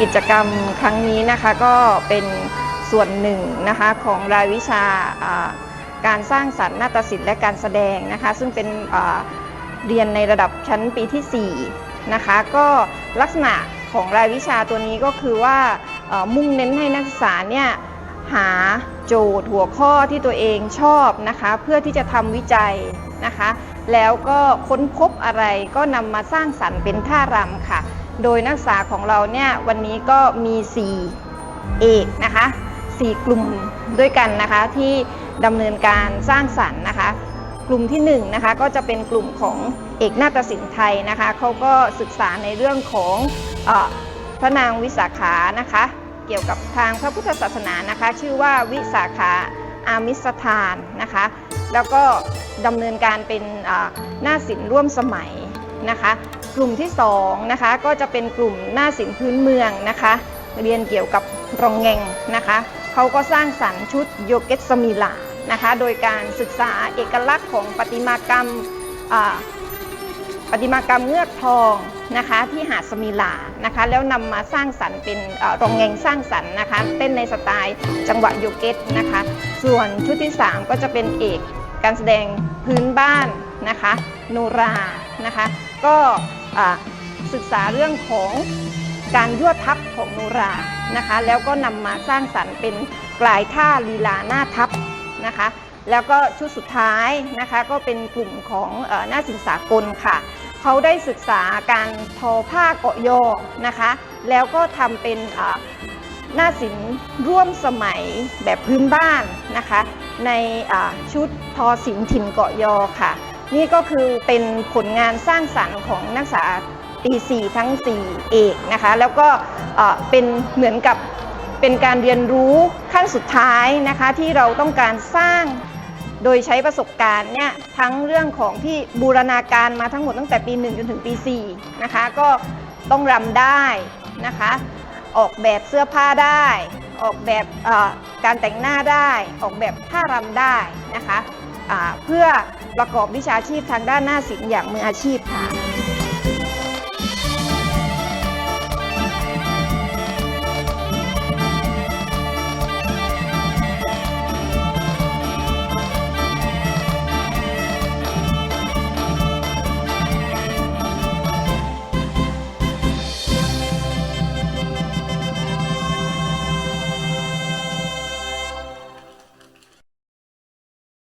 กิจกรรมครั้งนี้นะคะก็เป็นส่วนหนึ่งนะคะของรายวิชาการสร้างสรรค์นาฏศิลป์และการแสดงนะคะซึ่งเป็นเรียนในระดับชั้นปีที่4นะคะก็ลักษณะของรายวิชาตัวนี้ก็คือว่ามุ่งเน้นให้นักศึกษาเนี่ยหาโจทย์หัวข้อที่ตัวเองชอบนะคะเพื่อที่จะทำวิจัยนะคะ แล้วก็ค้นพบอะไรก็นำมาสร้างสรรค์เป็นท่ารำค่ะ โดยนักศึกษาของเราเนี่ยวันนี้ก็มี 4 เอกนะคะ 4 กลุ่มด้วยกันนะคะที่ดำเนินการสร้างสรรค์นะคะ กลุ่มที่1นะคะก็จะเป็นกลุ่มของเอกนาฏศิลป์ไทยนะคะเขาก็ศึกษาในเรื่องของอพระนางวิสาขานะคะ เกี่ยวกับทางพระพุทธศาสนานะคะ ชื่อว่าวิสาขาอามิสทานนะคะ แล้วก็ดำเนินการเป็นอ่าหน้าศิลป์ร่วมสมัยนะคะ กลุ่มที่2นะคะก็จะเป็นกลุ่มหน้าศิลป์พื้นเมืองนะคะ เรียนเกี่ยวกับรองแงงนะคะเขาก็สร้างสรรค์ชุดโยเกตสมิลานะคะโดยการศึกษาเอกลักษณ์ของประติมากรรมประติมากรรมเงือกทองนะคะที่หาดสมิลานะคะแล้วนำมาสร้างสรรค์เป็นอรองแงงสร้างสรรค์นะคะเต้นในสไตล์จังหวะโยเกตนะคะส่วนชุดที่ 3 ก็จะเป็นเอกการแสดงพื้นบ้านนะคะโนรานะคะก็ ศึกษาเรื่องของการยั่วทัพของโนรานะคะ แล้วก็นำมาสร้างสรรค์เป็นกลายท่าลีลาหน้าทัพนะคะ แล้วก็ชุดสุดท้ายนะคะก็เป็นกลุ่มของอหน้าศิลป์สากลค่ะเขาได้ศึกษาการทอผ้าเกาะยอนะคะ แล้วก็ทำเป็นหน้าศิลป์ร่วมสมัยแบบพื้นบ้านนะคะ ในชุดทอศิลป์ถิ่นเกาะยอค่ะ นี่ก็คือเป็นผลงานสร้างสรรค์ของนักศึกษาปี4ทั้ง 4 เอกนะคะ แล้วก็เป็นเหมือนกับเป็นการเรียนรู้ขั้นสุดท้ายนะคะที่เราต้องการสร้างโดยใช้ประสบการณ์เนี่ยทั้งเรื่องของที่บูรณาการมาทั้งหมดตั้งแต่ปี 1 จนถึงปี 4 นะคะ ก็ต้องรำได้นะคะ ออกแบบเสื้อผ้าได้ ออกแบบการแต่งหน้าได้ ออกแบบท่ารำได้นะคะ เพื่อประกอบวิชาชีพทางด้านหน้าศิลป์อย่างมืออาชีพค่ะ